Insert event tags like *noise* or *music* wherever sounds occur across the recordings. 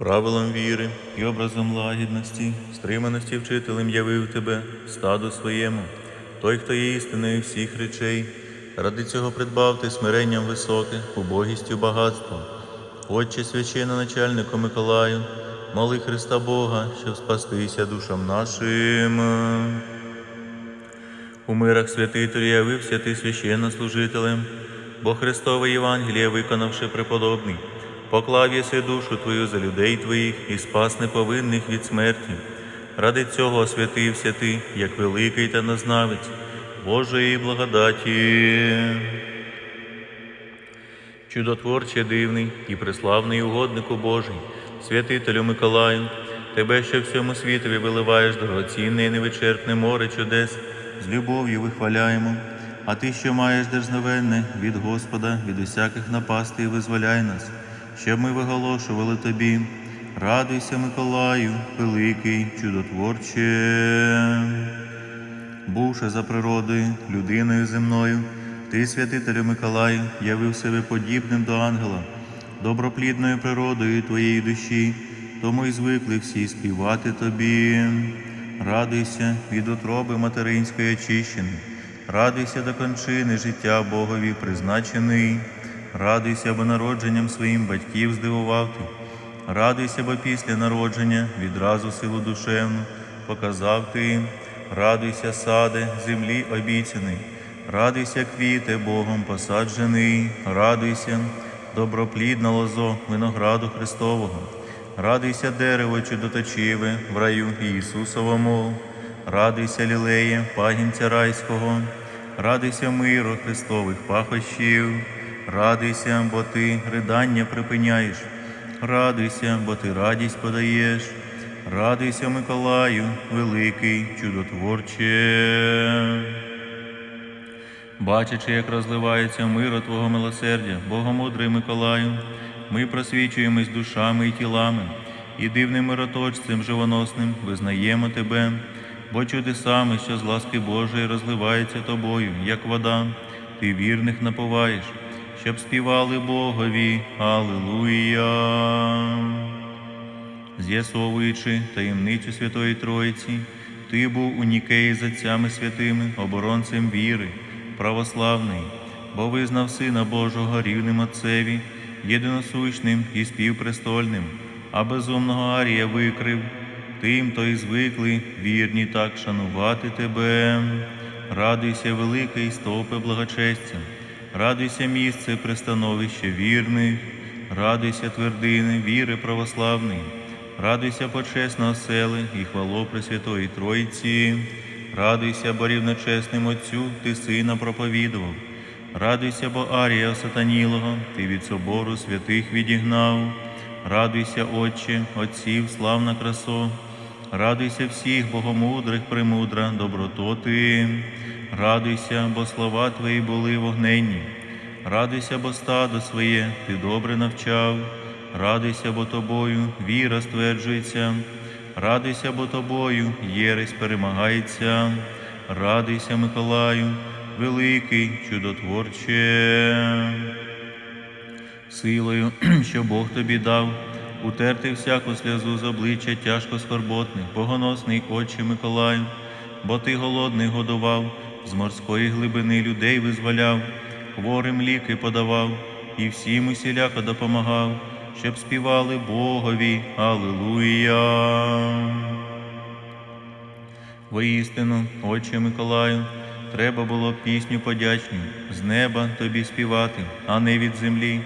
Правилом віри і образом лагідності, стриманості вчителем явив тебе, стаду своєму, той, хто є істиною всіх речей, ради цього придбав ти смиренням високе, убогістю багатство. Отче священноначальнику Миколаю, моли Христа Бога, щоб спастися душам нашим. У мирах святителю явився ти священнослужителем, бо Христове Євангеліє, виконавши преподобний, поклав єси душу твою за людей твоїх і спас неповинних від смерті. Ради цього освятився ти, як великий та назнавець Божої благодаті. Чудотворче дивний і преславний угоднику Божий, святителю Миколаю, тебе, що всьому світові виливаєш дорогоцінне і невичерпне море чудес, з любов'ю вихваляємо, а ти, що маєш дерзновенне від Господа, від усяких напастей, визволяй нас, щоб ми виголошували тобі. Радуйся, Миколаю, великий, чудотворче. Бувши за природою, людиною земною, ти, святителю Миколаю, явив себе подібним до ангела, доброплідною природою твоєї душі, тому й звикли всі співати тобі. Радуйся від утроби материнської очищений, радуйся до кончини життя Богові призначений, радуйся, бо народженням своїм батьків здивував ти. Радуйся, бо після народження відразу силу душевну показав ти їм. Радуйся, саде, землі обіцяний, радуйся, квіте, Богом посаджений, радуйся, доброплідна лозо винограду Христового, радуйся, дерево чудоточиве в раю Ісусовому, радуйся, лілеє, пагінця райського, радуйся миру Христових пахощів, радуйся, бо ти ридання припиняєш. Радуйся, бо ти радість подаєш. Радуйся, Миколаю, великий, чудотворче. Бачачи, як розливається миро Твого милосердя, Богомудрий Миколаю, ми просвічуємось душами і тілами, і дивним мироточцем живоносним визнаємо Тебе, бо чудесами, що з ласки Божої розливаються тобою, як вода, ти вірних напуваєш, щоб співали Богові. Аллилуйя. З'ясовуючи таємницю Святої Троїці, ти був у Нікеї з отцями святими, оборонцем віри, православний, бо визнав Сина Божого рівним Отцеві, єдиносущним і співпрестольним, а безумного Арія викрив, тим, то й звикли вірні так шанувати тебе. Радуйся, великий стовпе благочестя, радуйся місце пристановище вірних, радуйся твердини віри православної. Радуйся почесно осели і хвало Пресвятої Тройці, радуйся, бо рівночесним Отцю ти сина проповідував. Радуйся, бо Арія сатанілого, ти від собору святих відігнав. Радуйся, Отче, Отців, славна красо. Радуйся всіх богомудрих, премудра, доброто ти. Радуйся, бо слова твої були вогненні. Радуйся, бо стадо своє ти добре навчав. Радуйся, бо тобою віра стверджується, радуйся, бо тобою єресь перемагається, радуйся, Миколаю, великий, чудотворче, силою, *clears throat* що Бог тобі дав, утерти всяку сльозу з обличчя тяжко скорботних, богоносний Отче Миколаю, бо ти голодний годував, з морської глибини людей визволяв, хворим ліки подавав і всім усіляко допомагав щоб співали Богові. Аллилуйя. Воістину, Отче Миколаю, треба було пісню подячню з неба тобі співати, а не від землі,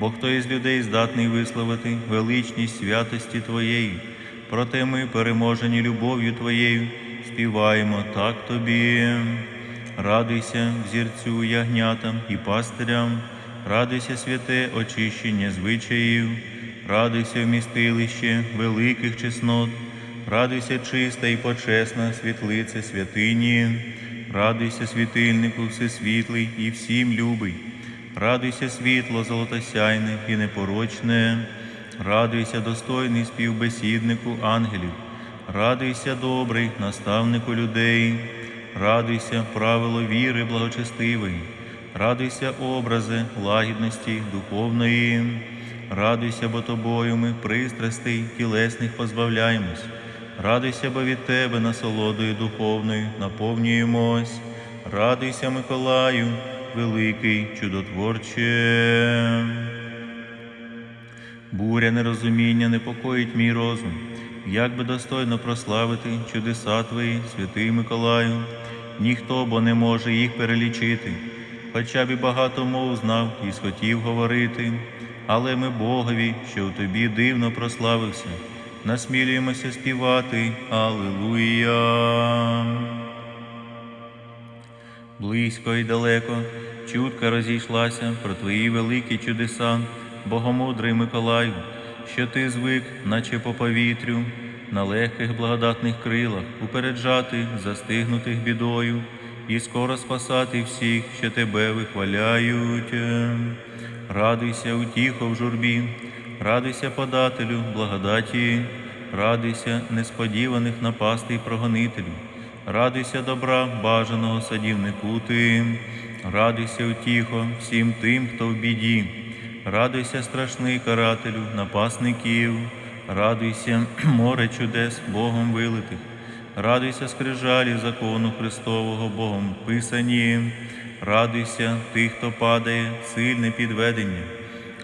бо хто із людей здатний висловити величність святості Твоєї, проте ми, переможені любов'ю Твоєю, співаємо так тобі. Радуйся, взірцю ягнятам і пастирям. Радуйся, святе очищення звичаїв, радуйся вмістилище великих чеснот, радуйся чиста і почесна світлиця святині, радуйся світильнику всесвітлий і всім любий, радуйся світло золотосяйне і непорочне, радуйся достойний співбесіднику ангелів, радуйся добрий наставнику людей, радуйся правило віри благочестивої. Радуйся, образи лагідності духовної, Радуйся, бо тобою ми пристрастей тілесних позбавляємось. Радуйся, бо від тебе насолодою духовною наповнюємось. Радуйся, Миколаю, великий чудотворче. Буря нерозуміння непокоїть мій розум. Як би достойно прославити чудеса Твої, святий Миколаю, ніхто бо не може їх перелічити, хоча б і багато мов знав і схотів говорити, але ми Богові, що у тобі дивно прославився, насмілюємося співати. Аллилуйя. Близько і далеко чутка розійшлася про твої великі чудеса, Богомудрий Миколаю, що ти звик, наче по повітрю, на легких благодатних крилах упереджати застигнутих бідою і скоро спасати всіх, що тебе вихваляють. Радуйся, утіхо в журбі, радуйся подателю благодаті, радуйся несподіваних напастей прогонителю. Радуйся добра, бажаного садівнику ти, радуйся утіхо всім тим, хто в біді, радуйся страшний карателю напасників, радуйся, *clears throat* море чудес Богом вилитих, радуйся скрижалі закону Христового Богом писані, радуйся тих, хто падає, сильне підведення,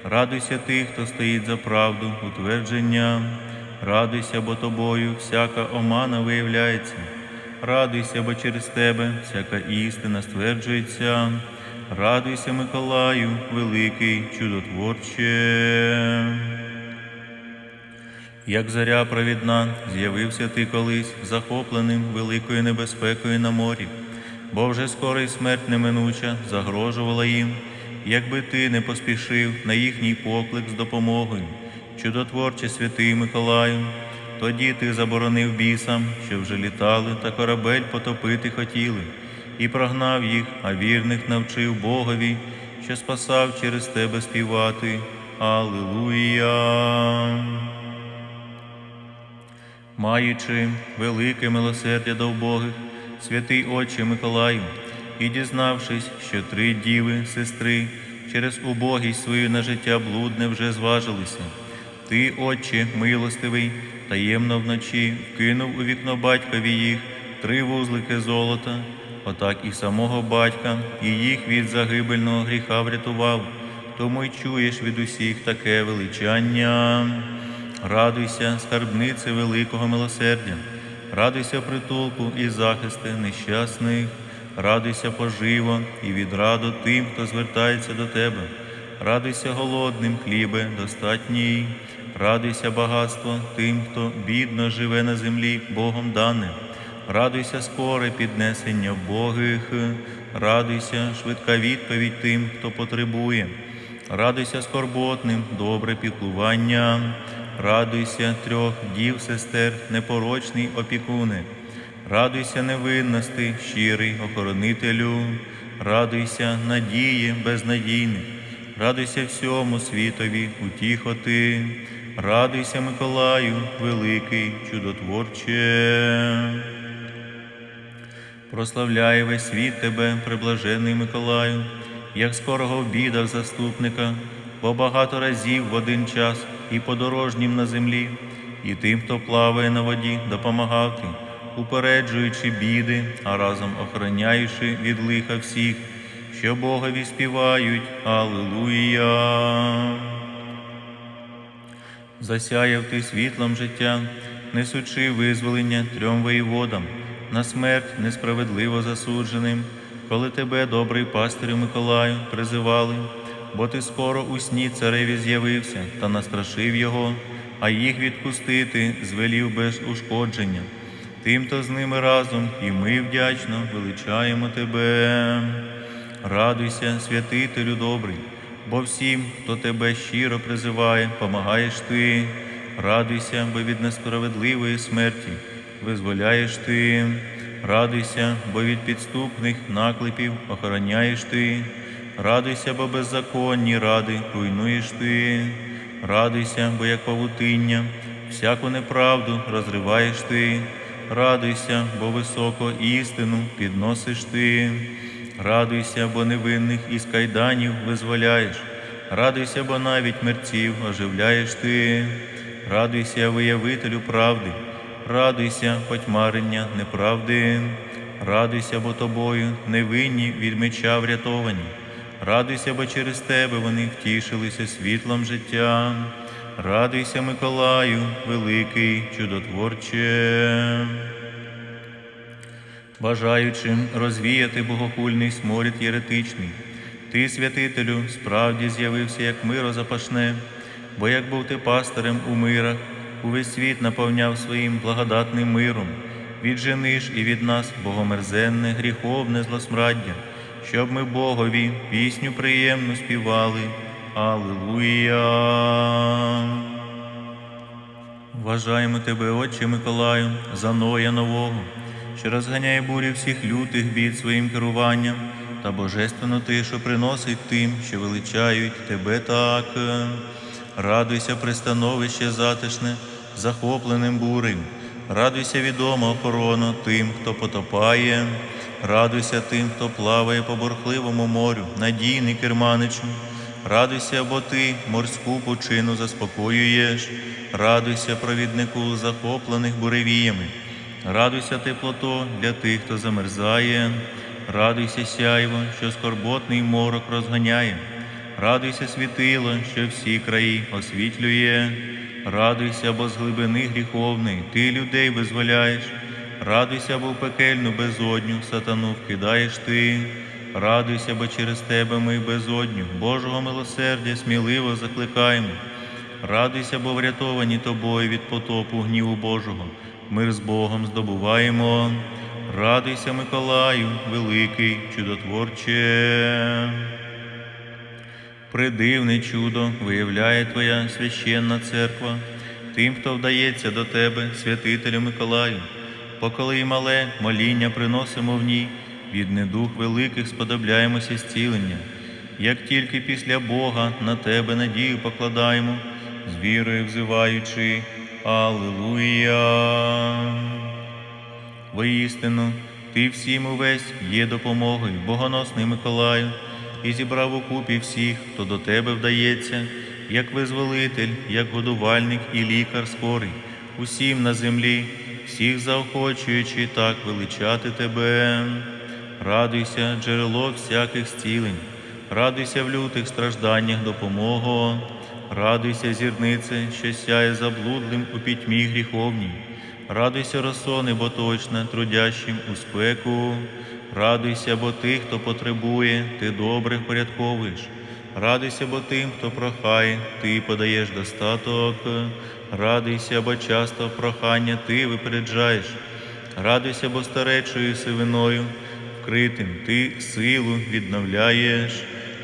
радуйся тих, хто стоїть за правду, утвердження, радуйся, бо тобою всяка омана виявляється. Радуйся, бо через тебе всяка істина стверджується. Радуйся, Миколаю, великий чудотворче. Як заря провідна, з'явився ти колись захопленим великою небезпекою на морі, бо вже скоро й смерть неминуча загрожувала їм, якби ти не поспішив на їхній поклик з допомогою. Чудотворче святий Миколаю, тоді ти заборонив бісам, що вже літали, та корабель потопити хотіли, і прогнав їх, а вірних навчив Богові, що спасав через тебе співати. Аллилуйя. Маючи велике милосердя до вбогих, святий Отче Миколаю, і дізнавшись, що три діви, сестри, через убогість свою на життя блудне вже зважилися. Ти, Отче, милостивий, таємно вночі вкинув у вікно батькові їх три вузлики золота, отак і самого батька, і їх від загибельного гріха врятував, тому й чуєш від усіх таке величання. Радуйся, скарбнице великого милосердя, радуйся притулку і захисти нещасних, радуйся поживо і відраду тим, хто звертається до тебе. Радуйся голодним хлібе достатній, радуйся багатство тим, хто бідно живе на землі, Богом дане. Радуйся скоре піднесення Богих, радуйся, швидка відповідь тим, хто потребує. Радуйся скорботним, добре піклування, радуйся трьох дів, сестер, непорочний опікуне, радуйся невинності, щирий охоронителю, радуйся надії безнадійних, радуйся всьому світові, утіхоти, радуйся, Миколаю, великий чудотворче. Прославляє весь світ тебе, приблажений Миколаю, як скорого в бідах заступника, бо багато разів в один час і подорожнім на землі, і тим, хто плаває на воді, допомагав ти, упереджуючи біди, а разом охороняючи від лиха всіх, що Богові співають. Аллилуйя. Засяяв ти світлом життя, несучи визволення трьом воєводам, на смерть несправедливо засудженим, коли тебе, добрий пастирю Миколаю, призивали, бо ти скоро у сні цареві з'явився та настрашив його, а їх відпустити звелів без ушкодження. Тим-то з ними разом і ми вдячно величаємо тебе. Радуйся, святителю добрий, бо всім, хто тебе щиро призиває, помагаєш ти. Радуйся, бо від несправедливої смерті визволяєш ти. Радуйся, бо від підступних наклепів охороняєш ти. Радуйся, бо беззаконні ради руйнуєш ти. Радуйся, бо як павутиння, всяку неправду розриваєш ти. Радуйся, бо високо істину підносиш ти. Радуйся, бо невинних із кайданів визволяєш. Радуйся, бо навіть мерців оживляєш ти. Радуйся, виявителю правди, радуйся, потьмарення неправди. Радуйся, бо тобою невинні від меча врятовані. Радуйся, бо через тебе вони втішилися світлом життя. Радуйся, Миколаю, великий чудотворче. Бажаючим розвіяти богохульний сморід єретичний, ти, святителю, справді з'явився як миро запашне, бо як був ти пастирем у мирах, увесь світ наповняв своїм благодатним миром. Віджени ж і від нас богомерзенне, гріховне злосмраддя, щоб ми Богові пісню приємну співали. Аллилуйя. Вважаємо тебе, Отче Миколаю, за Ноя нового, що розганяє бурі всіх лютих бід своїм керуванням та божественну тишу приносить тим, що величають тебе так. Радуйся, пристановище затишне, захопленим бурею. Радуйся відома охорона тим, хто потопає. Радуйся тим, хто плаває по бурхливому морю, надійний керманичу. Радуйся, бо ти морську пучину заспокоюєш, радуйся, провіднику захоплених буревіями, радуйся, теплото для тих, хто замерзає, радуйся, сяйво, що скорботний морок розганяє, радуйся, світило, що всі краї освітлює, радуйся, бо з глибини гріховної ти людей визволяєш, радуйся, бо в пекельну безодню сатану вкидаєш ти. Радуйся, бо через тебе ми безодню, Божого милосердя сміливо закликаємо. Радуйся, бо врятовані тобою від потопу гніву Божого. Мир з Богом здобуваємо. Радуйся, Миколаю, великий, чудотворче. Придивне чудо виявляє Твоя священна церква, тим, хто вдається до Тебе, святителю Миколаю, поколи й мале моління приносимо в ній, від недух великих сподобляємося зцілення, як тільки після Бога на Тебе надію покладаємо, з вірою взиваючи Аллилуйя. Воістину, ти всім увесь є допомогою, богоносний Миколаю, і зібрав у купі всіх, хто до тебе вдається, як визволитель, як годувальник і лікар скорий, усім на землі, всіх заохочуючи так величати тебе. Радуйся, джерело всяких зцілень, радуйся в лютих стражданнях допомогу, радуйся, зірнице, що сяє заблудлим у пітьмі гріховній. Радуйся, росони, бо точно, трудящим у спеку. Радуйся, бо тих, хто потребує, ти добре впорядковуєш. Радуйся, бо тим, хто прохає, ти подаєш достаток. Радуйся, бо часто прохання ти випереджаєш. Радуйся, бо старечою сивиною, вкритим ти силу відновляєш.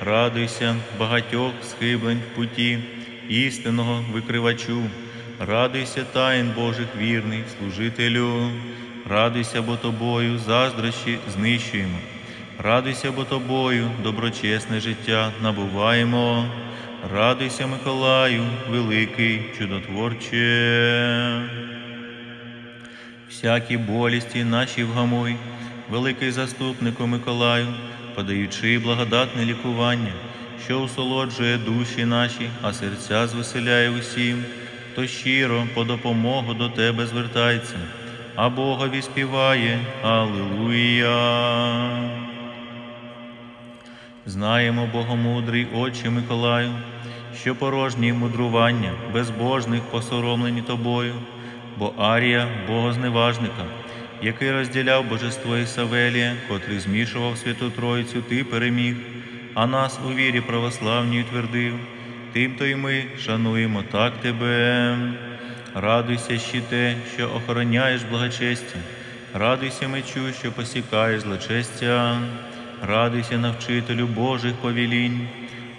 Радуйся, багатьох схиблень в путі, істинного викривачу. Радуйся, таїн Божих вірний, служителю, радуйся, бо тобою заздрощі знищуємо. Радуйся, бо тобою доброчесне життя набуваємо. Радуйся, Миколаю, великий чудотворче. Всякі болісті наші вгамуй, великий заступнику Миколаю, подаючи благодатне лікування, що усолоджує душі наші, а серця звеселяє усім, хто щиро по допомогу до тебе звертається, а Богові співає Аллилуйя. Знаємо, Богомудрий Отче Миколаю, що порожні мудрування, безбожних посоромлені тобою, бо Арія богозневажника, який розділяв божество Ісавелія, котрий змішував Святу Тройцю, ти переміг, а нас у вірі православній твердив. Тим то й ми шануємо так тебе. Радуйся, щите, що охороняєш благочестя, радуйся мечу, що посікаєш злочестя, радуйся навчителю Божих повілінь,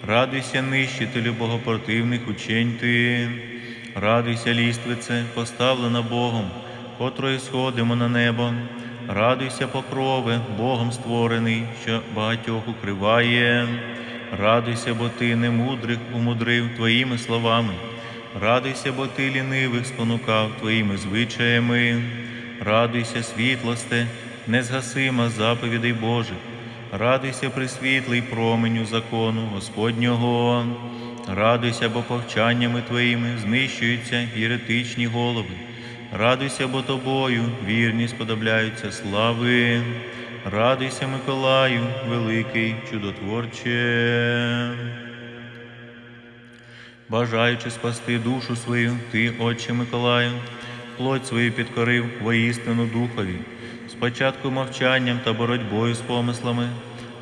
радуйся нищителю богопротивних учень ти, радуйся, ліствице, поставлена Богом, котрою сходимо на небо, радуйся, покрове, Богом створений, що багатьох укриває. Радуйся, бо ти немудрих умудрив твоїми словами. Радуйся, бо ти лінивих спонукав твоїми звичаями. Радуйся, світлосте, незгасима заповідей Божих. Радуйся, присвітлий променю закону Господнього. Радуйся, бо повчаннями твоїми знищуються єретичні голови. Радуйся, бо тобою вірні сподобляються слави. Радуйся, Миколаю, великий чудотворче. Бажаючи спасти душу свою, ти, Отче Миколаю, плоть свою підкорив воістину духові, спочатку мовчанням та боротьбою з помислами,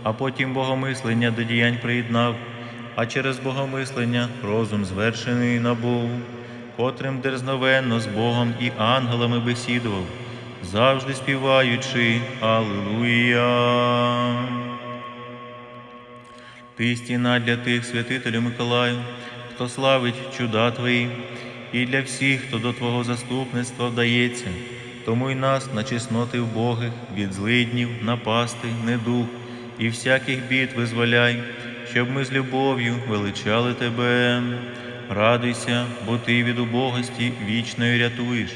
а потім богомислення до діянь приєднав, а через богомислення розум звершений набув, котрим дерзновенно з Богом і ангелами бесідував, завжди співаючи Аллилуйя. Ти стіна для тих святителю Миколаю, хто славить чуда Твої, і для всіх, хто до Твого заступництва вдається, тому й нас на чесноти вбогих, від злиднів, напасти, недух і всяких бід визволяй, щоб ми з любов'ю величали Тебе. Радуйся, бо Ти від убогості вічної рятуєш.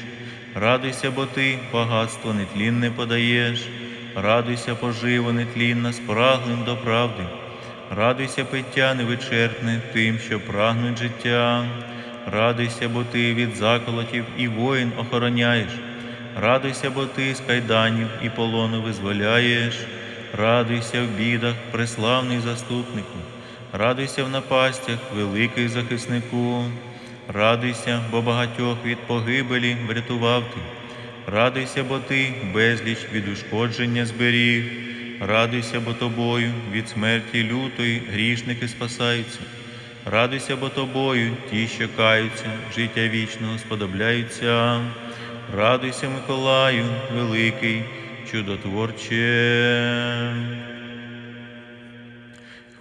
Радуйся, бо ти багатство нетлінне подаєш, радуйся, поживо нетлінна, спраглим до правди. Радуйся, пиття невичерпне тим, що прагнуть життя. Радуйся, бо ти від заколотів і воїн охороняєш. Радуйся, бо ти з кайданів і полону визволяєш. Радуйся в бідах, преславний заступнику. Радуйся в напастях, великий захиснику. Радуйся, бо багатьох від погибелі врятував ти. Радуйся, бо ти безліч від ушкодження зберіг. Радуйся, бо тобою від смерті лютої грішники спасаються. Радуйся, бо тобою ті, що каються, життя вічного сподобляються. Радуйся, Миколаю, великий, чудотворче.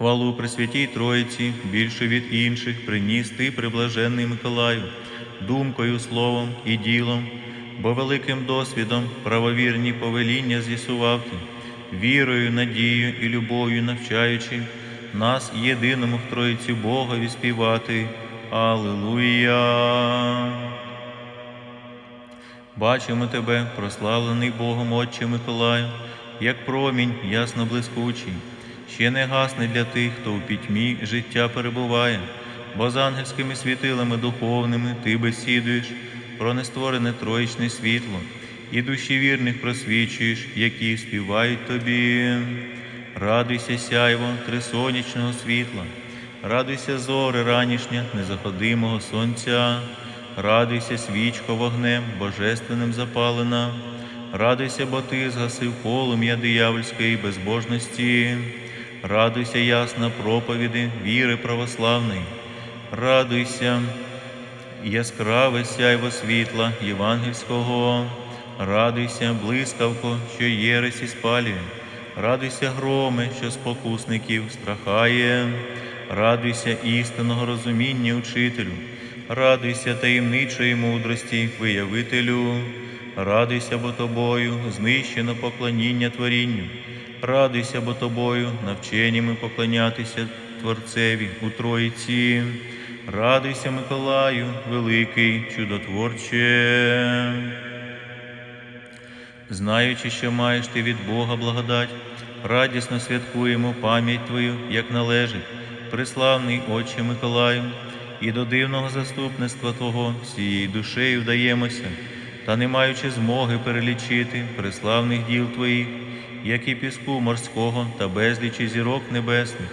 Хвалу Пресвятій Троїці, більше від інших, приніс ти, приблажений Миколаю, думкою, словом і ділом, бо великим досвідом правовірні повеління з'ясував ти, вірою, надією і любов'ю навчаючи нас єдиному в Троїці Богові співати. Аллилуйя! Бачимо тебе, прославлений Богом Отче Миколаю, як промінь ясно блискучий, ще не гасне для тих, хто у пітьмі життя перебуває, бо з ангельськими світилами духовними ти бесідуєш про нестворене троїчне світло, і душі вірних просвічуєш, які співають тобі. Радуйся, сяйво трисонячного світла, радуйся, зори ранішня, незаходимого сонця. Радуйся, свічко вогнем, божественним запалена, радуйся, бо ти згасив полум'я диявольської безбожності, радуйся, ясна проповіди, віри православної, радуйся, яскраве сяйво світла євангельського, радуйся, блискавко, що єресі спалює, радуйся, громе, що спокусників страхає, радуйся істинного розуміння учителю. Радуйся таємничої мудрості, виявителю, радуйся, бо тобою знищено поклоніння творінню, радуйся, бо тобою навченнями поклонятися Творцеві у Троїці, радуйся, Миколаю, великий чудотворче. Знаючи, що маєш ти від Бога благодать, радісно святкуємо пам'ять Твою, як належить, приславний Отче Миколаю і до дивного заступництва Твого всією душею вдаємося, та не маючи змоги перелічити преславних діл Твоїх, як і піску морського та безлічі зірок небесних,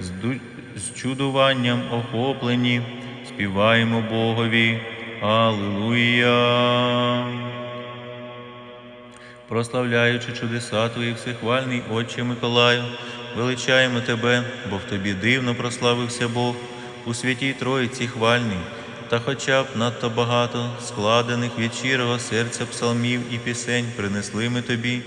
з, ду... з чудуванням охоплені, співаємо Богові. Аллилуйя! Прославляючи чудеса Твої, всехвальний Отче Миколаю, величаємо Тебе, бо в Тобі дивно прославився Бог у святій Троїці хвальний, та хоча б надто багато складених від щирого серця псалмів і пісень принесли ми тобі,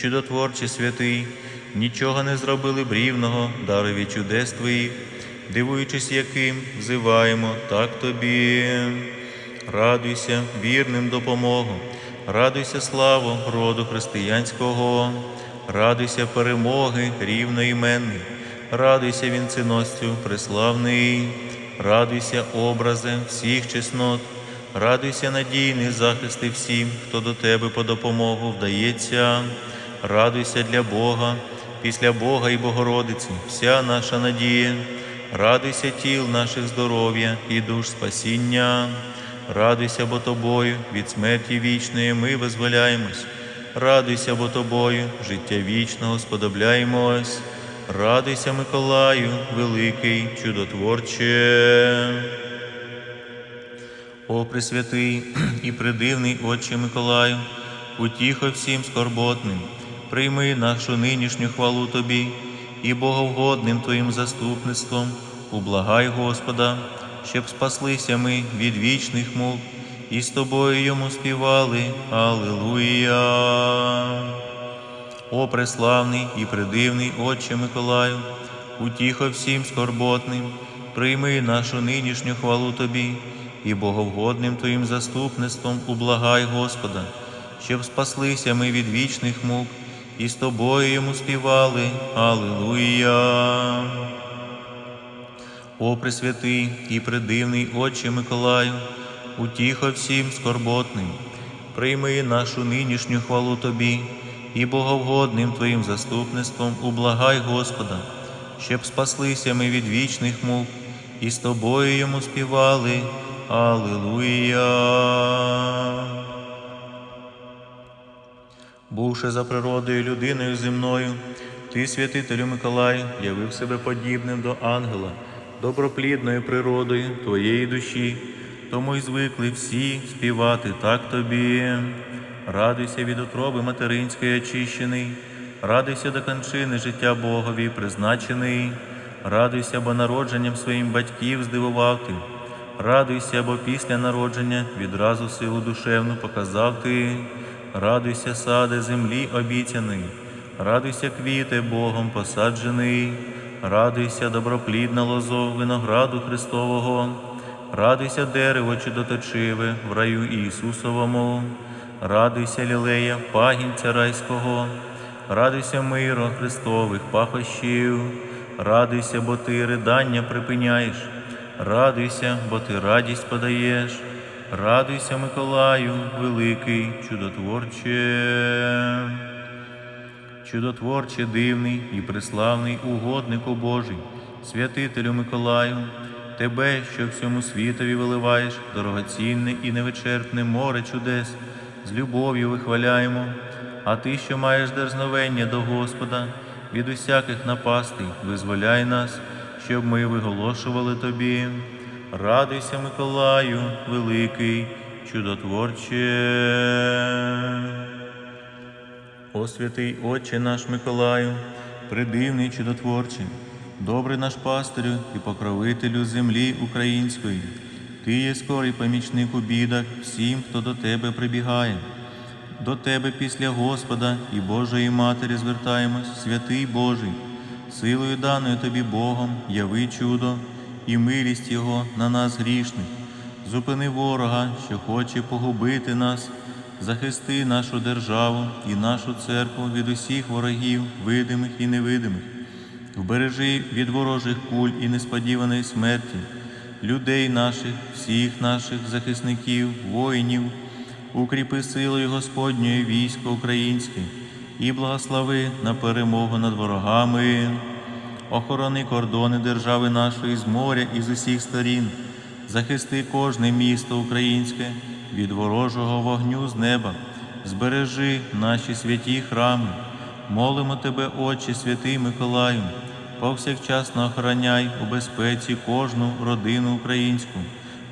чудотворче святий, нічого не зробили б рівного, дарові чудес твоїх, дивуючись, яким взиваємо, так тобі. Радуйся вірним допомогу, радуйся славу роду християнського, радуйся перемоги рівноіменний, радуйся вінценосцю преславний, радуйся образи всіх чеснот, радуйся надійний захисти всім, хто до тебе по допомогу вдається, радуйся для Бога, після Бога і Богородиці, вся наша надія. Радуйся тіл наших здоров'я і душ спасіння. Радуйся, бо тобою від смерті вічної ми визволяємось. Радуйся, бо тобою життя вічного сподобляємось. Радуйся, Миколаю, великий чудотворче. О Пресвятий і придивний Отче Миколаю, утіхо всім скорботним, прийми нашу нинішню хвалу Тобі і боговгодним Твоїм заступництвом, ублагай Господа, щоб спаслися ми від вічних мук і з Тобою йому співали. Аллилуйя. О преславний і придивний Отче Миколаю, утіхо всім скорботним, прийми нашу нинішню хвалу Тобі і боговгодним Твоїм заступництвом ублагай Господа, щоб спаслися ми від вічних мук і з Тобою йому співали. Аллилуйя. О Пресвятий і придивний Отче Миколаю, утіхо всім скорботним, прийми нашу нинішню хвалу Тобі і боговгодним Твоїм заступництвом ублагай Господа, щоб спаслися ми від вічних мук і з Тобою йому співали. Аллилуйя. Бувши за природою людиною земною, ти, святителю Миколай, явив себе подібним до ангела, доброплідною природою твоєї душі, тому й звикли всі співати так тобі. Радуйся від утроби материнської очищений, радуйся до кончини життя Богові призначений, радуйся, бо народженням своїм батьків здивував ти. Радуйся, бо після народження відразу силу душевну показав ти. Радуйся, саде землі обіцяний, радуйся, квіте Богом посаджений, радуйся, доброплідна лозо винограду Христового, радуйся, дерево чудоточиве в раю Ісусовому, радуйся, лілея, пагінця райського, радуйся, миро Христових пахощів, радуйся, бо ти ридання припиняєш. Радуйся, бо ти радість подаєш, радуйся, Миколаю, великий, чудотворче, чудотворче дивний і преславний угоднику Божий, святителю Миколаю, тебе, що всьому світові виливаєш, дорогоцінне і невичерпне море чудес, з любов'ю вихваляємо, а ти, що маєш дерзновення до Господа, від усяких напастей, визволяй нас щоб ми виголошували тобі. Радуйся, Миколаю, великий, чудотворче. О святий Отче наш Миколаю, придивний чудотворче, добрий наш пастирю і покровителю землі української. Ти є скорий помічник у бідах всім, хто до тебе прибігає. До тебе після Господа і Божої Матері звертаємось, святий Божий силою даною тобі Богом, яви чудо і милість Його на нас грішних. Зупини ворога, що хоче погубити нас, захисти нашу державу і нашу церкву від усіх ворогів, видимих і невидимих, вбережи від ворожих куль і несподіваної смерті, людей наших, всіх наших захисників, воїнів, укріпи силою Господньої військо українське і благослови на перемогу над ворогами, охорони кордони держави нашої з моря і з усіх сторін, захисти кожне місто українське від ворожого вогню з неба, збережи наші святі храми, молимо Тебе, Отче, святий Миколаю, повсякчасно охороняй у безпеці кожну родину українську,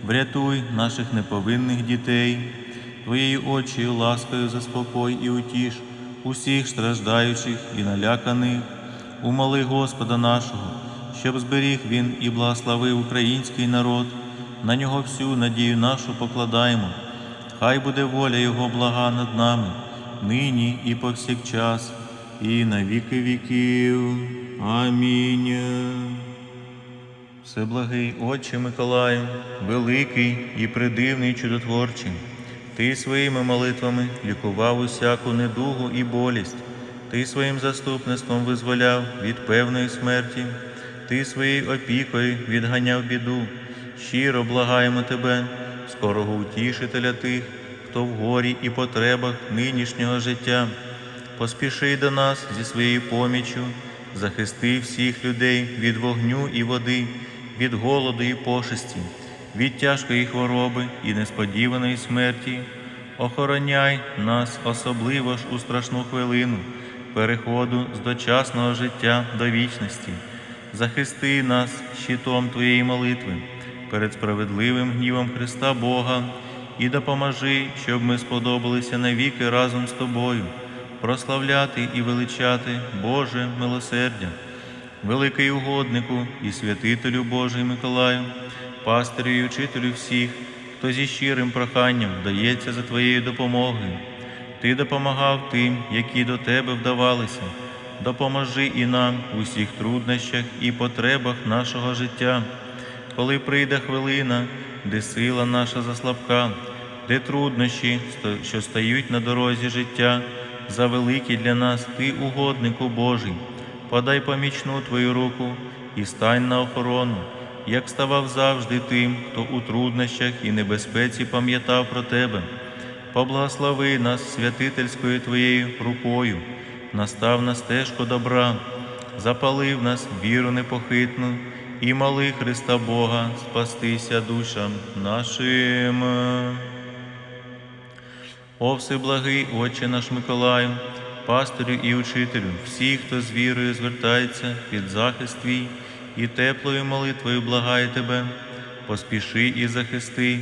врятуй наших неповинних дітей, Твоєю очею ласкою заспокой і утіш усіх страждаючих і наляканих, умоли Господа нашого, щоб зберіг Він і благословив український народ, на нього всю надію нашу покладаємо. Хай буде воля Його блага над нами, нині і повсякчас, і на віки віків. Амінь. Всеблагий Отче Миколаю, великий і придивний чудотворчий. Ти своїми молитвами лікував усяку недугу і болість, Ти своїм заступництвом визволяв від певної смерті, Ти своєю опікою відганяв біду, щиро благаємо Тебе, скорого утішителя тих, хто в горі і потребах нинішнього життя. поспіши до нас зі своєю поміччю, захисти всіх людей від вогню і води, від голоду і пошесті, від тяжкої хвороби і несподіваної смерті. Охороняй нас особливо ж у страшну хвилину переходу з дочасного життя до вічності. Захисти нас щитом Твоєї молитви перед справедливим гнівом Христа Бога і допоможи, щоб ми сподобалися навіки разом з Тобою, прославляти і величати Боже милосердя, великий угоднику і святителю Божий Миколаю, пастирю і учителю всіх, хто зі щирим проханням дається за Твоєю допомогою. Ти допомагав тим, які до Тебе вдавалися. Допоможи і нам у всіх труднощах і потребах нашого життя, коли прийде хвилина, де сила наша заслабка, де труднощі, що стають на дорозі життя, завеликі для нас, Ти, угоднику Божий, подай помічну Твою руку і стань на охорону, як ставав завжди тим, хто у труднощах і небезпеці пам'ятав про Тебе. Поблагослови нас святительською Твоєю рукою, настав на стежку добра, запалив нас віру непохитну і моли Христа Бога спастися душам нашим. О всеблагий Отче наш Миколаю, пастирю і учителю, всі, хто з вірою звертається під захист Твій і теплою молитвою благає Тебе, поспіши і захисти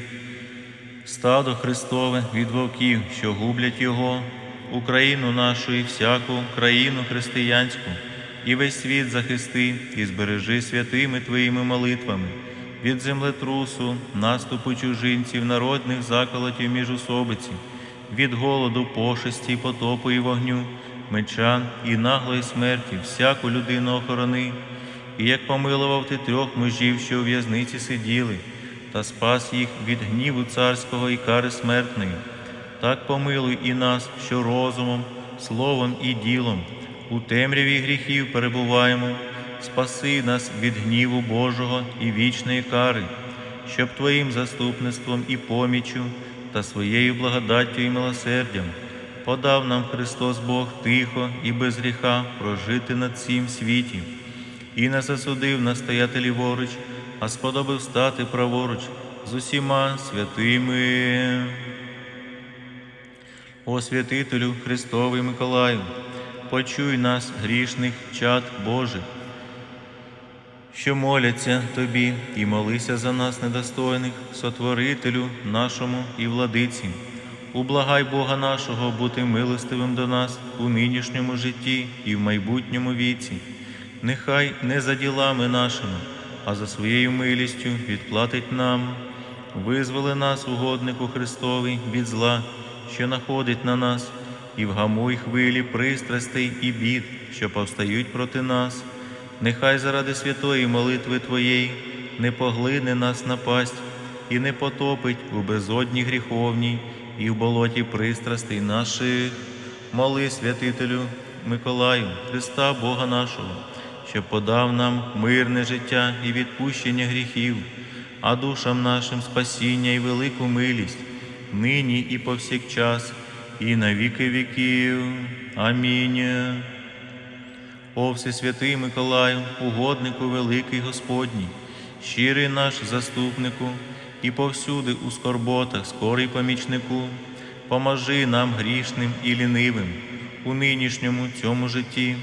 стадо Христове від вовків, що гублять Його, Україну нашу і всяку країну християнську, і весь світ захисти і збережи святими Твоїми молитвами від землетрусу, наступу чужинців, народних заколотів міжусобиці, від голоду, пошесті, потопу і вогню, меча і наглої смерті, всяку людину охорони. І як помилував ти трьох мужів, що у в'язниці сиділи, та спас їх від гніву царського і кари смертної, так помилуй і нас, що розумом, словом і ділом у темряві гріхів перебуваємо, спаси нас від гніву Божого і вічної кари, щоб Твоїм заступництвом і поміччю та своєю благодаттю і милосердям подав нам Христос Бог тихо і без гріха прожити на цім світі. І не засудив настояти ліворуч, а сподобав стати праворуч з усіма святими. О святителю Христовий Миколаю, почуй нас, грішних чад Божих, що моляться Тобі, і молися за нас, недостойних, сотворителю нашому і владиці. Ублагай Бога нашого бути милостивим до нас у нинішньому житті і в майбутньому віці. Нехай не за ділами нашими, а за своєю милістю відплатить нам. Визволи нас, угоднику Христовий, від зла, що находить на нас, і вгамуй хвилі пристрастей і бід, що повстають проти нас. Нехай заради святої молитви Твоєї не поглине нас напасть і не потопить у безодні гріховній і в болоті пристрастей наших. Моли святителю Миколаю, Христа Бога нашого, що подав нам мирне життя і відпущення гріхів, а душам нашим спасіння і велику милість, нині і повсякчас, і на віки віків. Амінь. О Всесвятий Миколаю, угоднику великий Господній, щирий наш заступнику, і повсюди у скорботах, скорий помічнику, поможи нам грішним і лінивим у нинішньому цьому житті.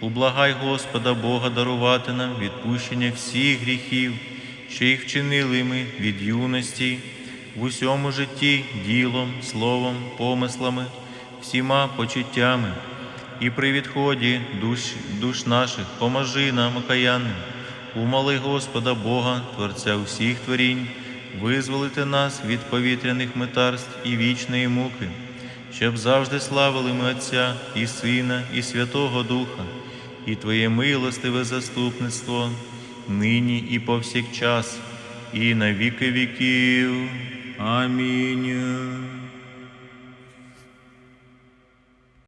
Ублагай Господа Бога дарувати нам відпущення всіх гріхів, що їх вчинили ми від юності, в усьому житті ділом, словом, помислами, всіма почуттями. І при відході душ, душ наших поможи нам, окаянним, умоли Господа Бога, Творця усіх творінь, визволити нас від повітряних метарств і вічної муки, щоб завжди славили ми Отця і Сина, і Святого Духа, і Твоє милостиве заступництво, нині і повсякчас, і на віки віків. Амінь.